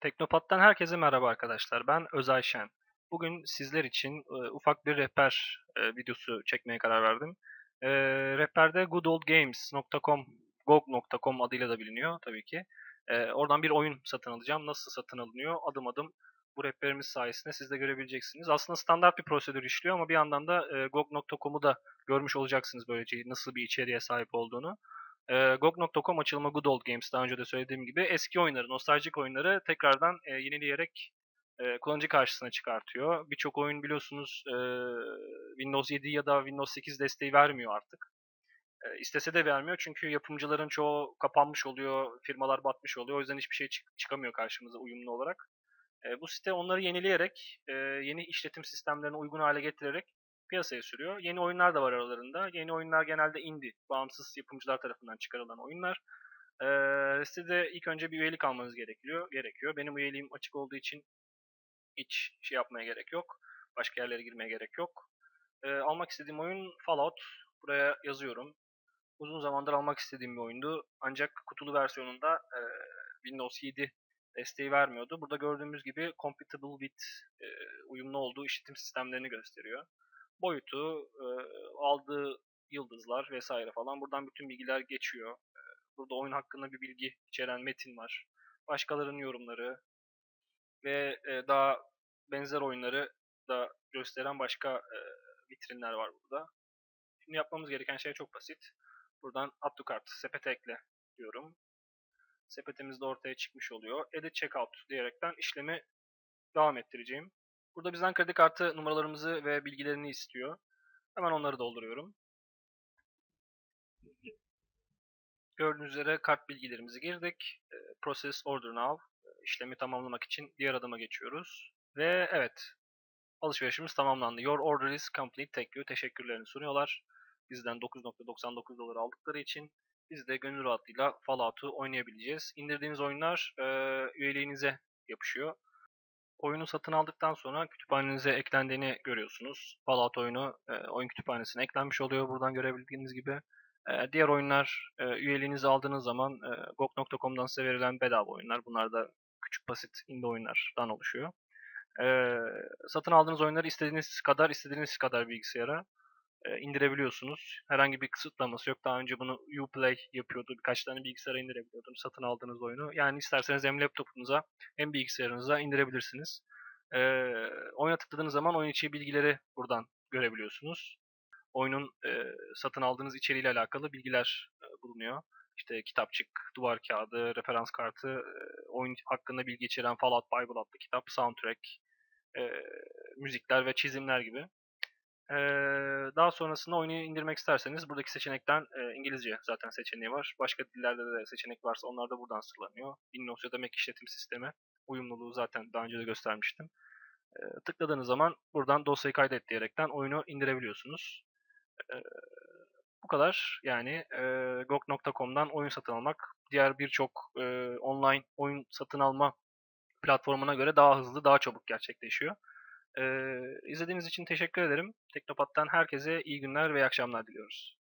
Teknopat'tan herkese merhaba arkadaşlar. Ben Özay Şen. Bugün sizler için e, ufak bir rehber e, videosu çekmeye karar verdim. E, rehberde goodoldgames.com, gog.com adıyla da biliniyor tabii ki. E, oradan bir oyun satın alacağım. Nasıl satın alınıyor? Adım adım bu rehberimiz sayesinde siz de görebileceksiniz. Aslında standart bir prosedür işliyor ama bir yandan da e, gog.com'u da görmüş olacaksınız böylece nasıl bir içeriğe sahip olduğunu. E, GOG.com açılımı Good Old Games daha önce de söylediğim gibi eski oyunları, nostaljik oyunları tekrardan e, yenileyerek e, kullanıcı karşısına çıkartıyor. Birçok oyun biliyorsunuz e, Windows 7 ya da Windows 8 desteği vermiyor artık. E, istese de vermiyor çünkü yapımcıların çoğu kapanmış oluyor, firmalar batmış oluyor. O yüzden hiçbir şey çık- çıkamıyor karşımıza uyumlu olarak. E, bu site onları yenileyerek, e, yeni işletim sistemlerine uygun hale getirerek piyasaya sürüyor. Yeni oyunlar da var aralarında. Yeni oyunlar genelde indie, bağımsız yapımcılar tarafından çıkarılan oyunlar. Ee, sitede ilk önce bir üyelik almanız gerekiyor. gerekiyor. Benim üyeliğim açık olduğu için hiç şey yapmaya gerek yok. Başka yerlere girmeye gerek yok. Ee, almak istediğim oyun Fallout. Buraya yazıyorum. Uzun zamandır almak istediğim bir oyundu. Ancak kutulu versiyonunda e, Windows 7 desteği vermiyordu. Burada gördüğümüz gibi compatible with e, uyumlu olduğu işletim sistemlerini gösteriyor boyutu, e, aldığı yıldızlar vesaire falan. Buradan bütün bilgiler geçiyor. E, burada oyun hakkında bir bilgi içeren metin var. Başkalarının yorumları ve e, daha benzer oyunları da gösteren başka vitrinler var burada. Şimdi yapmamız gereken şey çok basit. Buradan add to cart, sepete ekle diyorum. Sepetimiz de ortaya çıkmış oluyor. Edit checkout diyerekten işlemi devam ettireceğim. Burada bizden kredi kartı numaralarımızı ve bilgilerini istiyor. Hemen onları dolduruyorum. Gördüğünüz üzere kart bilgilerimizi girdik. Ee, Process Order Now. Ee, işlemi tamamlamak için diğer adıma geçiyoruz. Ve evet, alışverişimiz tamamlandı. Your order is complete. Thank you. Teşekkürlerini sunuyorlar. Bizden 9.99 dolar aldıkları için biz de gönül rahatlığıyla Fallout'u oynayabileceğiz. İndirdiğiniz oyunlar e, üyeliğinize yapışıyor. Oyunu satın aldıktan sonra kütüphanenize eklendiğini görüyorsunuz. Fallout oyunu e, oyun kütüphanesine eklenmiş oluyor buradan görebildiğiniz gibi. E, diğer oyunlar e, üyeliğinizi aldığınız zaman e, GOG.com'dan size verilen bedava oyunlar. Bunlar da küçük basit indie oyunlardan oluşuyor. E, satın aldığınız oyunları istediğiniz kadar istediğiniz kadar bilgisayara indirebiliyorsunuz. Herhangi bir kısıtlaması yok. Daha önce bunu Uplay yapıyordu. Birkaç tane bilgisayara indirebiliyordunuz satın aldığınız oyunu. Yani isterseniz hem laptopunuza hem bilgisayarınıza indirebilirsiniz. E, oyuna tıkladığınız zaman oyun içi bilgileri buradan görebiliyorsunuz. Oyunun e, satın aldığınız içeriğiyle alakalı bilgiler e, bulunuyor. İşte kitapçık, duvar kağıdı, referans kartı, e, oyun hakkında bilgi içeren Fallout Bible adlı kitap, soundtrack, e, müzikler ve çizimler gibi. Ee, daha sonrasında oyunu indirmek isterseniz buradaki seçenekten e, İngilizce zaten seçeneği var. Başka dillerde de seçenek varsa onlar da buradan sırlanıyor. Windows Mac işletim sistemi uyumluluğu zaten daha önce de göstermiştim. Ee, tıkladığınız zaman buradan dosyayı kaydet diyerekten oyunu indirebiliyorsunuz. Ee, bu kadar. Yani e, GOG.com'dan oyun satın almak diğer birçok e, online oyun satın alma platformuna göre daha hızlı, daha çabuk gerçekleşiyor. Ee, izlediğiniz için teşekkür ederim. Teknopat'tan herkese iyi günler ve iyi akşamlar diliyoruz.